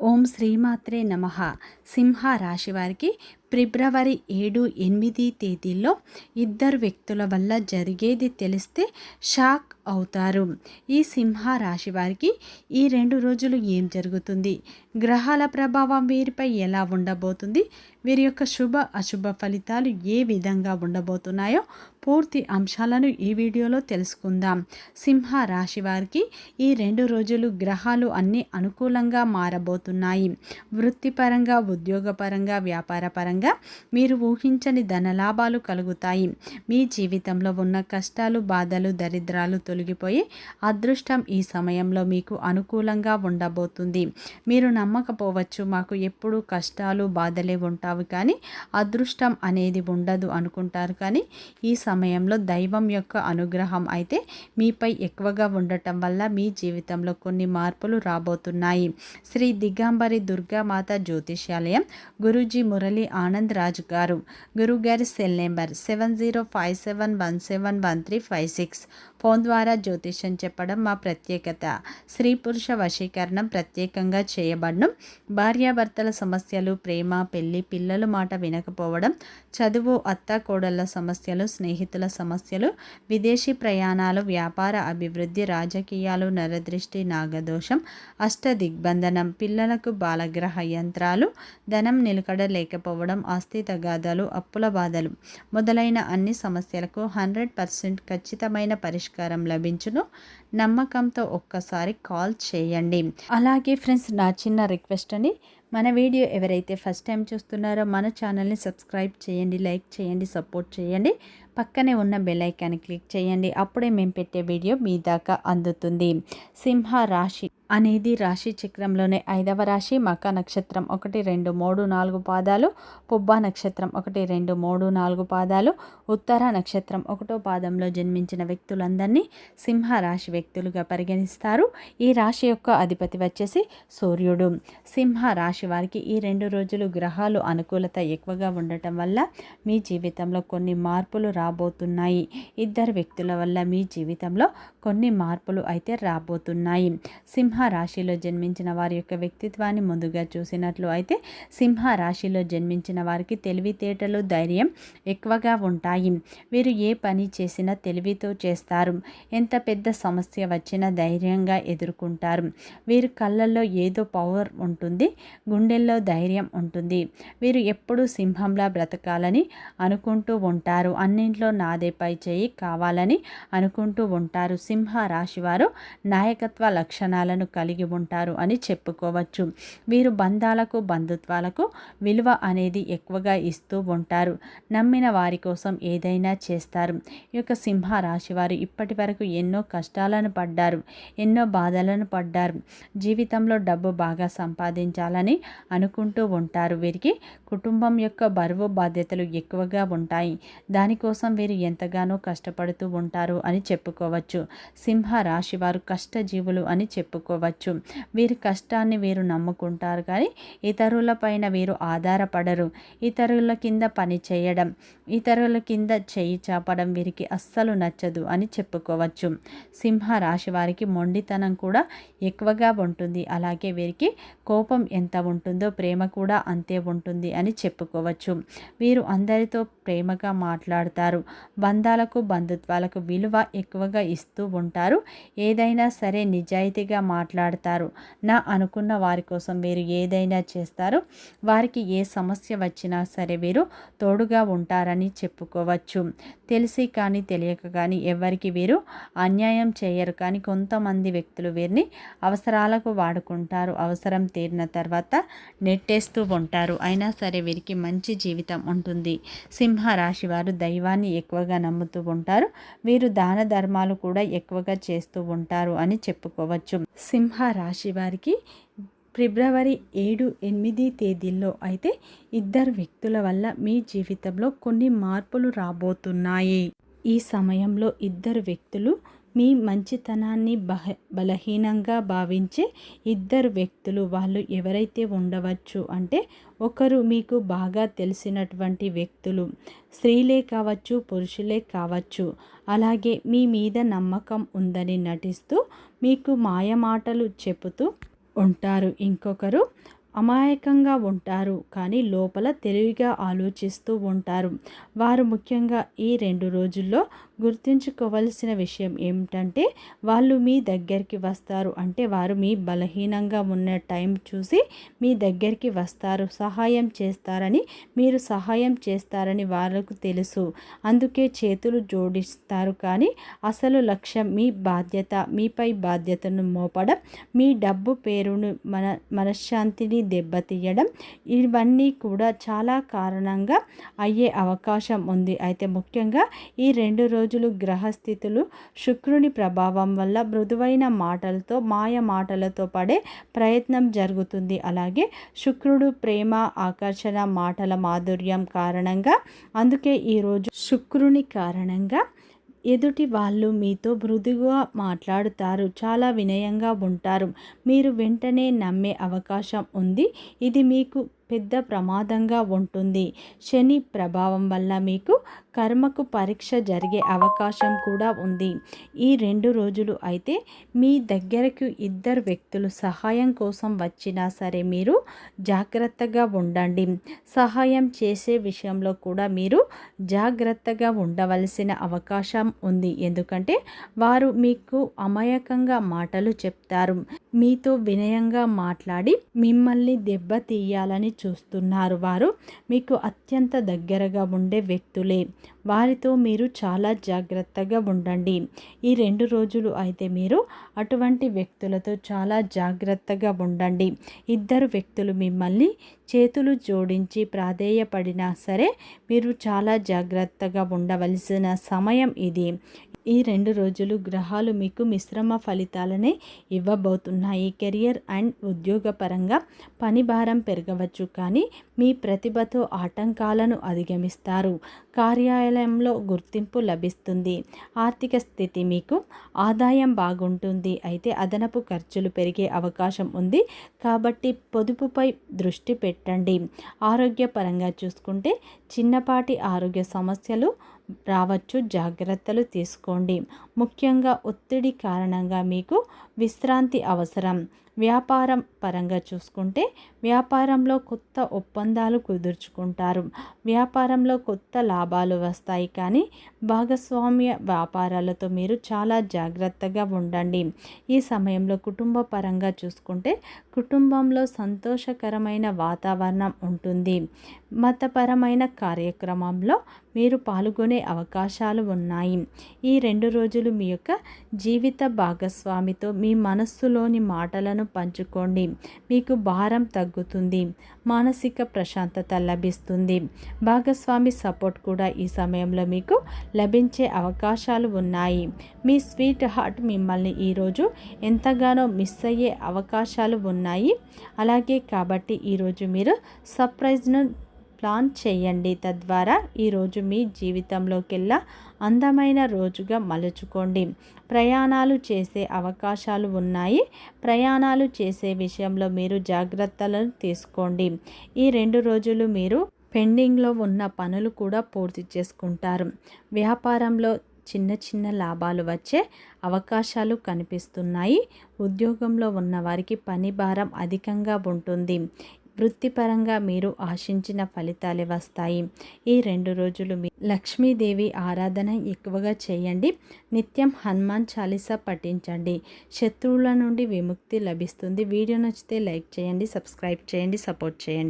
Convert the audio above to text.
ఓం శ్రీమాత్రే నమ. సింహ రాశి వారికి ఫిబ్రవరి ఏడు ఎనిమిది తేదీల్లో ఇద్దరు వ్యక్తుల వల్ల జరిగేది తెలిస్తే షాక్ అవుతారు. ఈ సింహ రాశి వారికి ఈ రెండు రోజులు ఏం జరుగుతుంది? గ్రహాల ప్రభావం వీరిపై ఎలా ఉండబోతుంది? వీరి యొక్క శుభ అశుభ ఫలితాలు ఏ విధంగా ఉండబోతున్నాయో పూర్తి అంశాలను ఈ వీడియోలో తెలుసుకుందాం. సింహ రాశి వారికి ఈ రెండు రోజులు గ్రహాలు అన్నీ అనుకూలంగా మారబోతున్నాయి. వృత్తిపరంగా ఉద్యోగపరంగా వ్యాపారపరంగా మీరు ఊహించని ధనలాభాలు కలుగుతాయి. మీ జీవితంలో ఉన్న కష్టాలు బాధలు దరిద్రాలు తొలగిపోయి అదృష్టం ఈ సమయంలో మీకు అనుకూలంగా ఉండబోతుంది. మీరు నమ్మకపోవచ్చు. మాకు ఎప్పుడు కష్టాలు బాధలే ఉంటావు కానీ అదృష్టం అనేది ఉండదు అనుకుంటారు. కానీ ఈ సమయంలో దైవం యొక్క అనుగ్రహం అయితే మీపై ఎక్కువగా ఉండటం వల్ల మీ జీవితంలో కొన్ని మార్పులు రాబోతున్నాయి. శ్రీ దిగాంబరి దుర్గామాత జ్యోతిష్యాలయం గురూజీ మురళి ఆనంద్ రాజు గారు. గురుగారి cell number seven zero five seven one seven one three five six phone ద్వారా జ్యోతిష్యం చెప్పడం మా ప్రత్యేకత. స్త్రీ పురుష వశీకరణం ప్రత్యేకంగా చేయబడడం భార్యాభర్తల సమస్యలు ప్రేమ పెళ్ళి పిల్లల మాట వినకపోవడం చదువు అత్త కోడళ్ళ సమస్యలు స్నేహితుల సమస్యలు విదేశీ ప్రయాణాలు వ్యాపార అభివృద్ధి రాజకీయాలు నరదృష్టి నాగదోషం అష్ట దిగ్బంధనం పిల్లలకు బాలగ్రహ యంత్రాలు ధనం నిలకడ లేకపోవడం ఆస్తి తగాదాలు అప్పుల బాధలు మొదలైన అన్ని సమస్యలకు హండ్రెడ్ పర్సెంట్ ఖచ్చితమైన పరిష్కారం పరిష్కారం లభించును. నమ్మకంతో ఒక్కసారి కాల్ చేయండి. అలాగే ఫ్రెండ్స్ నా చిన్న రిక్వెస్ట్ అని మన వీడియో ఎవరైతే ఫస్ట్ టైం చూస్తున్నారో మన ఛానల్ని సబ్స్క్రైబ్ చేయండి లైక్ చేయండి సపోర్ట్ చేయండి. పక్కనే ఉన్న బెలైకాన్ని క్లిక్ చేయండి. అప్పుడే మేము పెట్టే వీడియో మీ దాకా అందుతుంది. సింహ రాశి అనేది రాశి చక్రంలోనే ఐదవ రాశి. మక నక్షత్రం ఒకటి రెండు మూడు నాలుగు పాదాలు. పుబ్బ నక్షత్రం ఒకటి రెండు మూడు నాలుగు పాదాలు. ఉత్తర నక్షత్రం ఒకటో పాదంలో జన్మించిన వ్యక్తులందరినీ సింహ రాశి వ్యక్తులుగా పరిగణిస్తారు. ఈ రాశి యొక్క అధిపతి వచ్చేసి సూర్యుడు. సింహ రాశి వారికి ఈ రెండు రోజులు గ్రహాలు అనుకూలత ఎక్కువగా ఉండటం వల్ల మీ జీవితంలో కొన్ని మార్పులు రాబోతున్నాయి. ఇద్దరు వ్యక్తుల వల్ల మీ జీవితంలో కొన్ని మార్పులు అయితే రాబోతున్నాయి. సింహ రాశిలో జన్మించిన వారి యొక్క వ్యక్తిత్వాన్ని ముందుగా చూసినట్లు అయితే సింహ రాశిలో జన్మించిన వారికి తెలివితేటలు ధైర్యం ఎక్కువగా ఉంటాయి. వీరు ఏ పని చేసినా తెలివితో చేస్తారు. ఎంత పెద్ద సమస్య సమస్య వచ్చినా ధైర్యంగా ఎదుర్కొంటారు. వీరి కళ్ళల్లో ఏదో పవర్ ఉంటుంది గుండెల్లో ధైర్యం ఉంటుంది. వీరు ఎప్పుడూ సింహంలా బ్రతకాలని అనుకుంటూ ఉంటారు. అన్నింట్లో నాదేపై చేయి కావాలని అనుకుంటూ ఉంటారు. సింహ రాశివారు నాయకత్వ లక్షణాలను కలిగి ఉంటారు అని చెప్పుకోవచ్చు. వీరు బంధాలకు బంధుత్వాలకు విలువ అనేది ఎక్కువగా ఇస్తూ ఉంటారు. నమ్మిన వారి కోసం ఏదైనా చేస్తారు. ఈ యొక్క సింహ రాశి వారు ఇప్పటి వరకు ఎన్నో కష్టాలను పడ్డారు. ఎన్నో బాధలను పడ్డారు. జీవితంలో డబ్బు బాగా సంపాదించాలని అనుకుంటూ ఉంటారు. వీరికి కుటుంబం యొక్క బరువు బాధ్యతలు ఎక్కువగా ఉంటాయి. దానికోసం వీరు ఎంతగానో కష్టపడుతూ ఉంటారు అని చెప్పుకోవచ్చు. సింహ రాశి వారు కష్టజీవులు అని చెప్పుకోవచ్చు. వీరి కష్టాన్ని వీరు నమ్ముకుంటారు కానీ ఇతరుల పైన వీరు ఆధారపడరు. ఇతరుల కింద పని చేయడం ఇతరుల కింద చేయి చాపడం వీరికి అస్సలు నచ్చదు అని చెప్పుకోవచ్చు. సింహ రాశి వారికి మొండితనం కూడా ఎక్కువగా ఉంటుంది. అలాగే వీరికి కోపం ఎంత ఉంటుందో ప్రేమ కూడా అంతే ఉంటుంది అని చెప్పుకోవచ్చు. వీరు అందరితో ప్రేమగా మాట్లాడతారు. బంధాలకు బంధుత్వాలకు విలువ ఎక్కువగా ఇస్తూ ఉంటారు. ఏదైనా సరే నిజాయితీగా మాట్లాడతారు. నా అనుకున్న వారి కోసం వీరు ఏదైనా చేస్తారు. వారికి ఏ సమస్య వచ్చినా సరే వీరు తోడుగా ఉంటారని చెప్పుకోవచ్చు. తెలిసి కానీ తెలియక కానీ ఎవరికి వీరు అన్యాయం చేయ చేయరు. కానీ కొంతమంది వ్యక్తులు వీరిని అవసరాలకు వాడుకుంటారు. అవసరం తీరిన తర్వాత నెట్టేస్తూ ఉంటారు. అయినా సరే వీరికి మంచి జీవితం ఉంటుంది. సింహ రాశి వారు దైవాన్ని ఎక్కువగా నమ్ముతూ ఉంటారు. వీరు దాన ధర్మాలు కూడా ఎక్కువగా చేస్తూ ఉంటారు అని చెప్పుకోవచ్చు. సింహ రాశి వారికి ఫిబ్రవరి ఏడు ఎనిమిది తేదీల్లో అయితే ఇద్దరు వ్యక్తుల వల్ల మీ జీవితంలో కొన్ని మార్పులు రాబోతున్నాయి. ఈ సమయంలో ఇద్దరు వ్యక్తులు మీ మంచితనాన్ని బహ బలహీనంగా భావించే ఇద్దరు వ్యక్తులు వాళ్ళు ఎవరైతే ఉండవచ్చు అంటే ఒకరు మీకు బాగా తెలిసినటువంటి వ్యక్తులు. స్త్రీలే కావచ్చు పురుషులే కావచ్చు. అలాగే మీ మీద నమ్మకం ఉందని నటిస్తూ మీకు మాయమాటలు చెబుతూ ఉంటారు. ఇంకొకరు అమాయకంగా ఉంటారు కానీ లోపల తెలివిగా ఆలోచిస్తూ ఉంటారు. వారు ముఖ్యంగా ఈ రెండు రోజుల్లో గుర్తుంచుకోవలసిన విషయం ఏమిటంటే వాళ్ళు మీ దగ్గరికి వస్తారు. అంటే వారు మీ బలహీనంగా ఉన్న టైం చూసి మీ దగ్గరికి వస్తారు. సహాయం చేస్తారని మీరు సహాయం చేస్తారని వాళ్ళకు తెలుసు. అందుకే చేతులు జోడిస్తారు. కానీ అసలు లక్ష్యం మీ బాధ్యత మీపై బాధ్యతను మోపడం మీ డబ్బు పేరును మన మనశ్శాంతిని దెబ్బతీయడం. ఇవన్నీ కూడా చాలా కారణంగా అయ్యే అవకాశం ఉంది. అయితే ముఖ్యంగా ఈ రెండు రోజులు గ్రహస్థితులు శుక్రుని ప్రభావం వల్ల మృదువైన మాటలతో మాయ మాటలతో పడే ప్రయత్నం జరుగుతుంది. అలాగే శుక్రుడు ప్రేమ ఆకర్షణ మాటల మాధుర్యం కారణంగా అందుకే ఈరోజు శుక్రుని కారణంగా ఎదుటి వాళ్ళు మీతో మృదుగా మాట్లాడుతారు చాలా వినయంగా ఉంటారు. మీరు వెంటనే నమ్మే అవకాశం ఉంది. ఇది మీకు పెద్ద ప్రమాదంగా ఉంటుంది. శని ప్రభావం వల్ల మీకు కర్మకు పరీక్ష జరిగే అవకాశం కూడా ఉంది. ఈ రెండు రోజులు అయితే మీ దగ్గరకు ఇద్దరు వ్యక్తులు సహాయం కోసం వచ్చినా సరే మీరు జాగ్రత్తగా ఉండండి. సహాయం చేసే విషయంలో కూడా మీరు జాగ్రత్తగా ఉండవలసిన అవకాశం ఉంది. ఎందుకంటే వారు మీకు అమాయకంగా మాటలు చెప్తారు. మీతో వినయంగా మాట్లాడి మిమ్మల్ని దెబ్బతీయాలని చూస్తున్నారు వారు. మీకు అత్యంత దగ్గరగా ఉండే వ్యక్తులే. వారితో మీరు చాలా జాగ్రత్తగా ఉండండి. ఈ రెండు రోజులు అయితే మీరు అటువంటి వ్యక్తులతో చాలా జాగ్రత్తగా ఉండండి. ఇద్దరు వ్యక్తులు మిమ్మల్ని చేతులు జోడించి ప్రాధేయపడినా సరే మీరు చాలా జాగ్రత్తగా ఉండవలసిన సమయం ఇది. ఈ రెండు రోజులు గ్రహాలు మీకు మిశ్రమ ఫలితాలనే ఇవ్వబోతున్నాయి. కెరియర్ అండ్ ఉద్యోగపరంగా పని భారం పెరగవచ్చు. కానీ మీ ప్రతిభతో ఆటంకాలను అధిగమిస్తారు. కార్యాలయంలో గుర్తింపు లభిస్తుంది. ఆర్థిక స్థితి మీకు ఆదాయం బాగుంటుంది. అయితే అదనపు ఖర్చులు పెరిగే అవకాశం ఉంది. కాబట్టి పొదుపుపై దృష్టి పెట్టండి. ఆరోగ్యపరంగా చూసుకుంటే చిన్నపాటి ఆరోగ్య సమస్యలు రావచ్చు. జాగ్రత్తలు తీసుకోండి. ముఖ్యంగా ఒత్తిడి కారణంగా మీకు విశ్రాంతి అవసరం. వ్యాపారం పరంగా చూసుకుంటే వ్యాపారంలో కొత్త ఒప్పందాలు కుదుర్చుకుంటారు. వ్యాపారంలో కొత్త లాభాలు వస్తాయి కానీ భాగస్వామ్య వ్యాపారాలతో మీరు చాలా జాగ్రత్తగా ఉండండి. ఈ సమయంలో కుటుంబ పరంగా చూసుకుంటే కుటుంబంలో సంతోషకరమైన వాతావరణం ఉంటుంది. మతపరమైన కార్యక్రమంలో మీరు పాల్గొనే అవకాశాలు ఉన్నాయి. ఈ రెండు రోజులు మీ యొక్క జీవిత భాగస్వామితో మీ మీ మనస్సులోని మాటలను పంచుకోండి. మీకు భారం తగ్గుతుంది. మానసిక ప్రశాంతత లభిస్తుంది. భాగస్వామి సపోర్ట్ కూడా ఈ సమయంలో మీకు లభించే అవకాశాలు ఉన్నాయి. మీ స్వీట్ హార్ట్ మిమ్మల్ని ఈరోజు ఎంతగానో మిస్ అయ్యే అవకాశాలు ఉన్నాయి. అలాగే కాబట్టి ఈరోజు మీరు సర్ప్రైజ్ను ప్లాన్ చేయండి. తద్వారా ఈరోజు మీ జీవితంలోకెల్లా అందమైన రోజుగా మలుచుకోండి. ప్రయాణాలు చేసే అవకాశాలు ఉన్నాయి. ప్రయాణాలు చేసే విషయంలో మీరు జాగ్రత్తలను తీసుకోండి. ఈ రెండు రోజులు మీరు పెండింగ్లో ఉన్న పనులు కూడా పూర్తి చేసుకుంటారు. వ్యాపారంలో చిన్న చిన్న లాభాలు వచ్చే అవకాశాలు కనిపిస్తున్నాయి. ఉద్యోగంలో ఉన్న వారికి పని భారం అధికంగా ఉంటుంది. వృత్తిపరంగా మీరు ఆశించిన ఫలితాలే వస్తాయి. ఈ రెండు రోజులు మీ లక్ష్మీదేవి ఆరాధన ఎక్కువగా చేయండి. నిత్యం హనుమాన్ చాలీసా పఠించండి. శత్రువుల నుండి విముక్తి లభిస్తుంది. వీడియో నచ్చితే లైక్ చేయండి సబ్స్క్రైబ్ చేయండి సపోర్ట్ చేయండి.